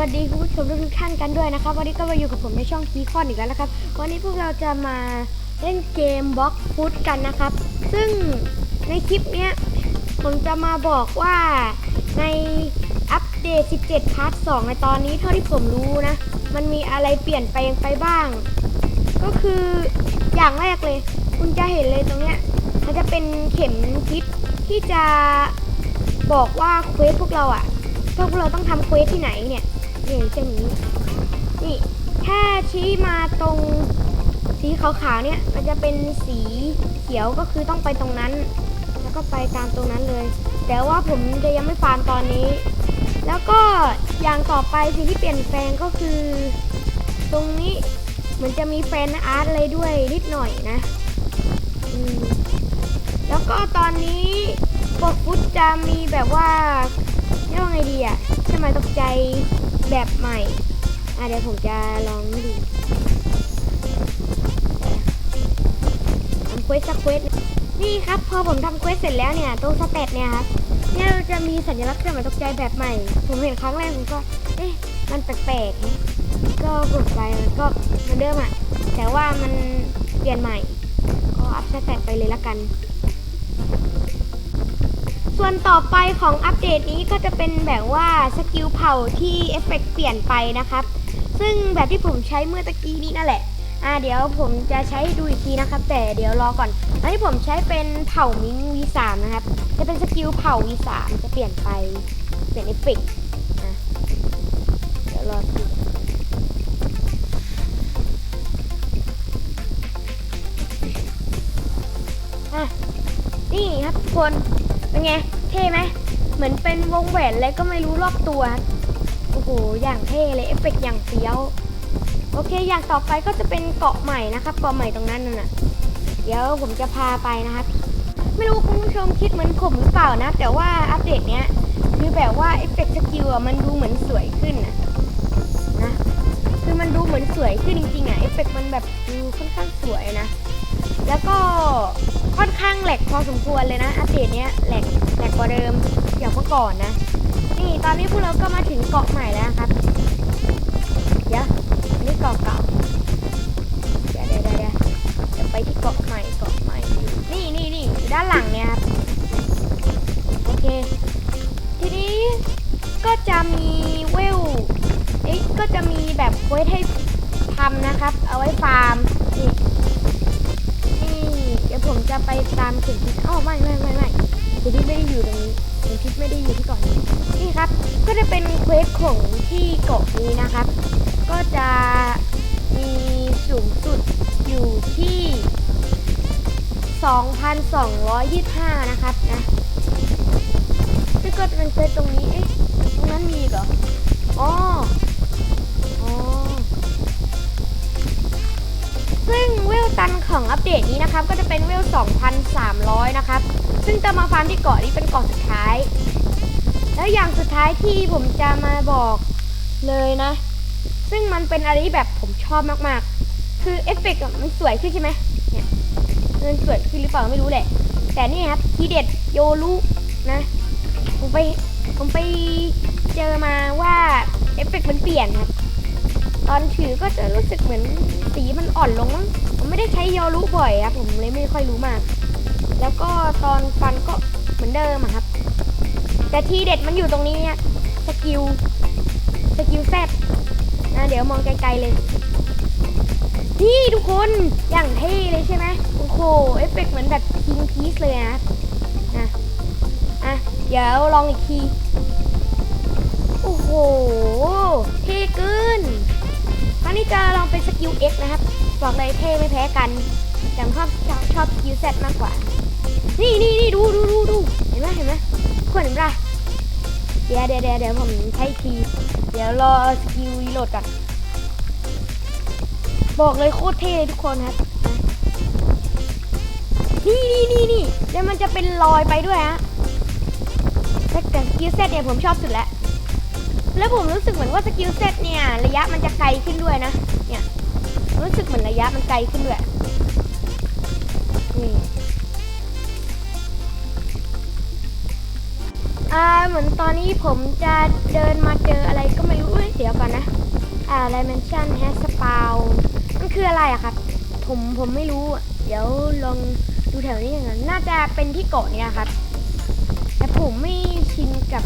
วัสดีคุณผู้ชมทุกท่านกันด้วยนะครับ วันนี้ก็มาอยู่กับผมในช่องคีคอนอีกแล้วนะครับ วันนี้พวกเราจะมาเล่นเกมบล็อกฟุตกันนะครับ ซึ่งในคลิปเนี้ยผมจะมาบอกว่าในอัปเดต 17 พาร์ท 2 ในตอนนี้เท่าที่ผมรู้นะ มันมีอะไรเปลี่ยนไปยังไปบ้าง ก็คืออย่างแรกเลย คุณจะเห็นเลยตรงเนี้ย มันจะเป็นเข็มทิศที่จะบอกว่าเควสพวกเราอะพวกเราต้องทำเควสที่ไหนเนี่ย นี่เช่นนี้ นี่แค่ชี้มาตรงสีขาวๆเนี่ย มันจะเป็นสีเขียวก็คือต้องไปตรงนั้น แล้วก็ไปตามตรงนั้นเลย แต่ว่าผมจะยังไม่ฟาร์มตอนนี้ แล้วก็อย่างต่อไปสิ่งที่เปลี่ยนแปลงก็คือ ตรงนี้เหมือนจะมีแฟนอาร์ตอะไรด้วยนิดหน่อยนะแล้วก็ตอนนี้บทฟุตจะมีแบบว่าเรียกว่าไงดีอะใช่ไหมตกใจ แบบใหม่อะเดี๋ยวผมจะลองดูทำเควสสักเควสนี่ครับ พอผมทำเควสเสร็จแล้วเนี่ยตรงสเตตเนี่ยครับเนี่ยเราจะมีสัญลักษณ์เครื่องหมายตกใจแบบใหม่ ผมเห็นครั้งแรกผมก็ เอ๊ะ มันแปลกๆ ก็กดไปมันก็เหมือนเดิมอะแต่ว่ามันเปลี่ยนใหม่ ก็อัพสเตตไปเลยละกัน ส่วนต่อไปของอัปเดตนี้ก็จะเป็นแบบว่าสกิลเผาที่เอฟเฟกต์เปลี่ยนไปนะครับ ซึ่งแบบที่ผมใช้เมื่อตะกี้นี้นั่นแหละอ่าเดี๋ยวผมจะใช้ดูอีกทีนะครับ แต่เดี๋ยวรอก่อนอันนี้ผมใช้เป็นเผามิง V3 นะครับ จะเป็นสกิลเผา V3 จะเปลี่ยนไปเปลี่ยนเอฟเฟกต์นะเดี๋ยวรอดูอะนี่ครับทุกคน เป็นไง เท่ไหม เหมือนเป็นวงแหวนอะไรก็ไม่รู้รอบตัว โอ้โห อย่างเท่เลยเอฟเฟกต์อย่างเฟี้ยว โอเค อย่างต่อไปก็จะเป็นเกาะใหม่นะครับเกาะใหม่ตรงนั้นน่ะ เดี๋ยวผมจะพาไปนะครับ ไม่รู้คุณผู้ชมคิดเหมือนผมหรือเปล่านะ แต่ว่าอัปเดตเนี้ยคือแบบว่าเอฟเฟกต์สกิลอะมันดูเหมือนสวยขึ้นนะนะ คือมันดูเหมือนสวยขึ้นจริงๆอะเอฟเฟกต์มันแบบดูค่อนข้างสวยนะ แล้วก็ ค่อนข้างแหลกพอสมควรเลยนะอัปเดตเนี้ยแหลกแหลกกว่าเดิมอย่างเมื่อก่อนนะ นี่ตอนนี้พวกเราก็มาถึงเกาะใหม่แล้วครับเดี๋ยวนนี้เกาะเก่าเดี๋ยวเดี๋ยวเดี๋ยวเดี๋ยวไปที่เกาะใหม่เกาะใหม่ นี่นี่นี่ด้านหลังเนี่ยครับโอเค ทีนี้ก็จะมีเวลเอ๊ะก็จะมีแบบเควสให้ทำนะครับ เอาไว้ฟาร์มนี่ ผมจะไปตามเข็มทิศอ้าวไม่ไม่ไม่ไม่เข็มทิศไม่ได้อยู่ตรงนี้เข็มทิศไม่ได้อยู่ที่เกาะนี้นี่ครับ ก็จะเป็นเควสของที่เกาะนี้นะครับ ก็จะมีสูงสุดอยู่ที่ 2,225 นะครับนะซึ่งก็จะเป็นเควสตรงนี้เอ๊ะ นะครับก็จะเป็นเวล 2,300 นะครับ ซึ่งจะมาฟาร์มที่เกาะนี้เป็นเกาะสุดท้าย แล้วอย่างสุดท้ายที่ผมจะมาบอกเลยนะ ซึ่งมันเป็นอะไรที่แบบผมชอบมากๆ คือเอฟเฟกต์มันสวยขึ้นใช่ไหมเนี่ยมันสวยขึ้นหรือเปล่าไม่รู้แหละ แต่นี่ครับทีเด็ดโยรุนะ ผมไปผมไปเจอมาว่าเอฟเฟกต์มันเปลี่ยนครับ ตอนถือก็จะรู้สึกเหมือนสีมันอ่อนลงมั้งผมไม่ได้ใช้โยรุบ่อยครับผมเลยไม่ค่อยรู้มาก แล้วก็ตอนฟันก็เหมือนเดิมอะครับ แต่ที่เด็ดมันอยู่ตรงนี้อะสกิลสกิลแซดนะเดี๋ยวมองไกลๆเลย นี่ทุกคนอย่างเท่เลยใช่ไหมโอ้โหเอฟเฟกต์เหมือนแบบคิงพีซเลยนะนะอะเดี๋ยวลองอีกที โอ้โห เท่เกิน นี้จะลองเป็นสกิล X นะครับ บอกเลยเท่ไม่แพ้กันแต่ชอบชอบชอบสกิล Z มากกว่า นี่นี่นี่ดูดูดูดูเห็นไหมเห็นไหมทุกคนเห็นปะเดี๋ยวเดี๋ยวเดี๋ยวเดี๋ยวผมใช้ที เดี๋ยวรอสกิลรีโหลดก่อนบอกเลยโคตรเท่เลยทุกคนครับ นี่นี่นี่นี่แล้วมันจะเป็นรอยไปด้วยฮะแต่แต่สกิลเซตเนี่ยผมชอบสุดแล้ว แล้วผมรู้สึกเหมือนว่าสกิลเซตเนี่ย ระยะมันจะไกลขึ้นด้วยนะ เนี่ย รู้สึกเหมือนระยะมันไกลขึ้นด้วย นี่ อ่า เหมือนตอนนี้ผมจะเดินมาเจออะไรก็ไม่รู้เดี๋ยวก่อนนะ อ่าไดเมนชันแฮสสปาวมันคืออะไรอะครับ ผมผมไม่รู้ เดี๋ยวลองดูแถวนี้อย่างนั้น น่าจะเป็นที่เกาะเนี่ยครับ แต่ผมไม่ชินกับ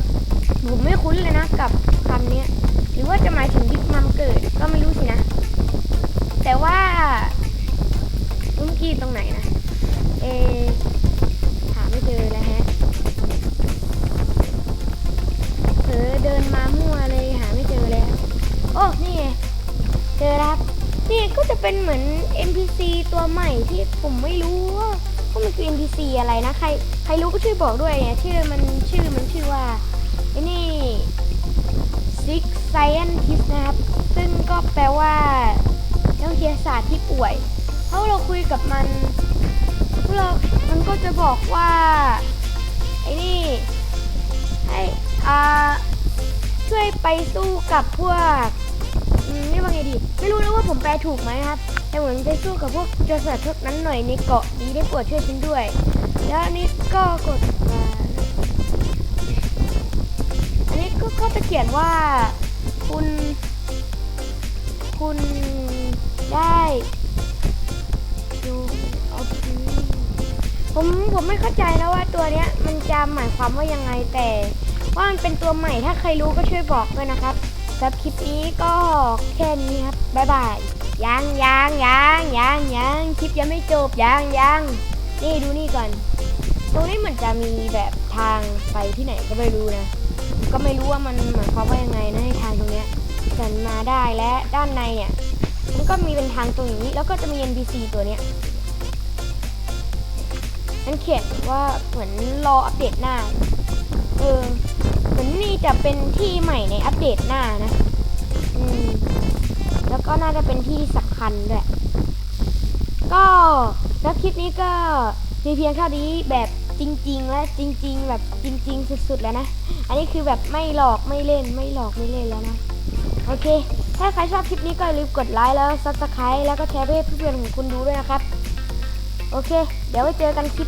ผมไม่คุ้นเลยนะกับคำนี้หรือว่าจะหมายถึงที่มัมเกิดก็ไม่รู้สินะ แต่ว่าเมื่อกี้ตรงไหนนะ เอะหาไม่เจอแล้วฮะเผลอเดินมามั่วเลยหาไม่เจอเลยอะโอ้ นี่ไงเจอแล้วครับ นี่ก็จะเป็นเหมือน NPC ตัวใหม่ที่ผมไม่รู้ว่าว่ามันคือ NPC อะไรนะ ใครใครรู้ก็ช่วยบอกด้วยเนี่ยชื่อมันชื่อมันชื่อว่า อนี่ Six Scientist นะครับ ซึ่งก็แปลว่านักวิทยาศาสตร์ที่ป่วยเพราะเราคุยกับมันเรามันก็จะบอกว่าไอ้นี่ให้อ่าช่วยไปสู้กับพวกอืมนี่ว่าไงดี ไม่รู้นะว่าผมแปลถูกไหมครับ แต่เหมือนไปสู้กับพวกโจรสลัดพวกนั้นหน่อยในเกาะนี้ได้โปรดช่วยฉันด้วย แล้วนนี้ก็กดมา ก็จะเขียนว่า คุณ คุณได้ดูเอาผมผมไม่เข้าใจนะว่าตัวเนี้ย มันจะหมายความว่ายังไงแต่ว่ามันเป็นตัวใหม่ถ้าใครรู้ก็ช่วยบอกด้วยนะครับสำหรับคลิปนี้ก็แค่นี้ครับบ๊ายบายยังยังยังยังยังคลิปยังไม่จบยังยังนี่ดูนี่ก่อน ตรงนี้เหมือนจะมีแบบทางไปที่ไหนก็ไม่รู้นะ ก็ไม่รู้ว่ามันหมายความว่ายังไงนะให้ทางตรงเนี้ยฉันมาได้และด้านในเนี่ยมันก็มีเป็นทางตรงนี้ แล้วก็จะมี NPC ตัวเนี้ยมันเขียนว่าเหมือนรออัปเดตหน้า เออเหมือนนี่จะเป็นที่ใหม่ในอัปเดตหน้านะ อืม แล้วก็น่าจะเป็นที่สำคัญด้วย ก็แล้วคลิปนี้ก็มีเพียงเท่านี้แบบ จริงๆและจริง ๆ แบบจริง ๆ สุดๆแล้วนะ อันนี้คือแบบไม่หลอกไม่เล่นไม่หลอกไม่เล่นแล้วนะ โอเค ถ้าใครชอบคลิปนี้ก็อย่าลืมกดไลค์แล้วซับสไครต์แล้วก็แชร์ไปให้เพื่อนๆของคุณดูด้วยนะครับ โอเค เดี๋ยวไว้เจอกันคลิป